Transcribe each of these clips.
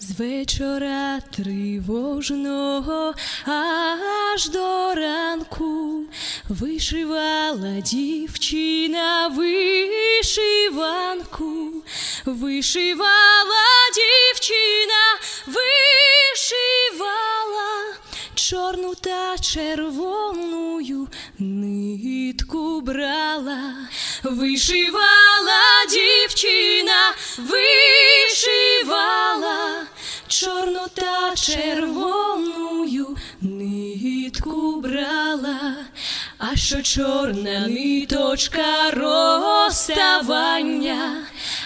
З вечора тривожного аж до ранку вишивала дівчина вишиванку, вишивала дівчина, вишивала чорну та червоною нитку брала, вишивала дівчина, вишивала та червоною нитку брала, а що чорна ниточка розставання,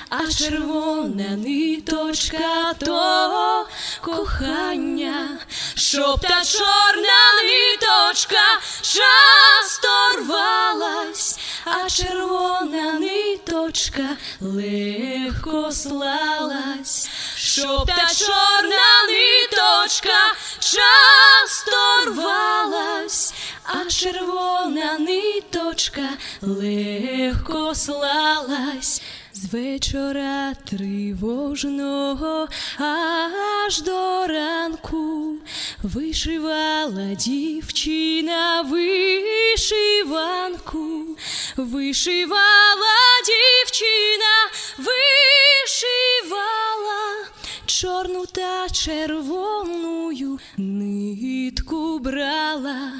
а червона ниточка то кохання, щоб та чорна ниточка часто рвалась, а червона ниточка легко слалась, щоб та чорна ниточка часто рвалась, а червона ниточка легко слалась. З вечора тривожного аж до ранку вишивала дівчина вишиванку, вишивала дівчина, чорну та червоною нитку брала,